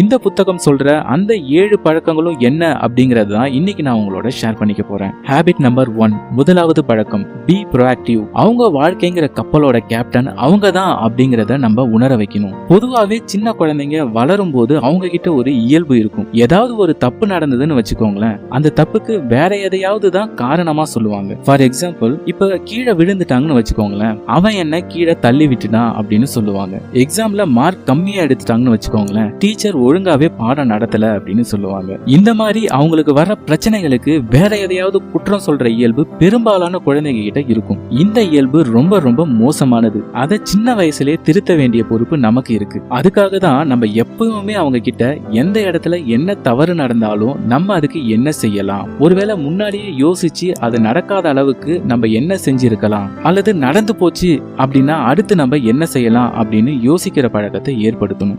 இந்த புத்தகம் சொல்ற அந்த ஏழு பழக்கங்களும் என்ன அப்படிங்கறது தான் இன்னைக்கு நான் உங்களோட ஷேர் பண்ணிக்க போறேன். ஹேபிட் நம்பர் ஒன் முதலாவது பழக்கம் பி ப்ரோஆக்டிவ் அவங்க வாழ்க்கைங்கிற கப்பலோட கேப்டன் அவங்க தான் அப்படிங்கறத நம்ம உணர வைக்கணும். பொதுவாவே சின்ன குழந்தைங்க வளரும் போது அவங்க கிட்ட ஒரு இயல்பு இருக்கும். ஏதாவது ஒரு தப்பு நடந்ததுன்னு வச்சுக்கோங்களேன். அந்த தப்புக்கு வேற எதையாவது தான் காரணமா சொல்லுவாங்க. ஃபார் எக்ஸாம்பிள் இப்ப கீழே விழுந்துட்டாங்கன்னு வச்சுக்கோங்களேன். அவன் என்ன கீழே தள்ளி விட்டுட்டான் அப்படின்னு சொல்லுவாங்க. எக்ஸாம்ல மார்க் கம்மியா எடுத்துட்டாங்கன்னு வச்சுக்கோங்களேன். டீச்சர் ஒழுங்காவே பாடம் நடத்தல அப்படின்னு சொல்லுவாங்க. இந்த மாதிரி அவங்களுக்கு வர பிரச்சனைகளுக்கு வேற எதையாவது குற்றம் சொல்ற இயல்பு பெரும்பாலான குழந்தைங்க கிட்ட இருக்கும். இந்த இயல்பு ரொம்ப ரொம்ப மோசமானது. அதை சின்ன வயசுலயே திருத்த வேண்டிய பொறுப்பு நமக்கு இருக்கு. அதுக்காக தான் நம்ம எப்பவுமே அவங்க கிட்ட எந்த இடத்துல என்ன தவறு நடந்தாலும் நம்ம அதுக்கு என்ன செய்யலாம்? ஒருவேளை முன்னாடியே யோசிச்சு அது நடக்காத அளவுக்கு நம்ம என்ன செஞ்சிருக்கலாம்? அல்லது நடந்து போச்சு அப்படின்னா அடுத்து நம்ம என்ன செய்யலாம் அப்படின்னு யோசிக்கிற பழக்கத்தை ஏற்படுத்தணும்.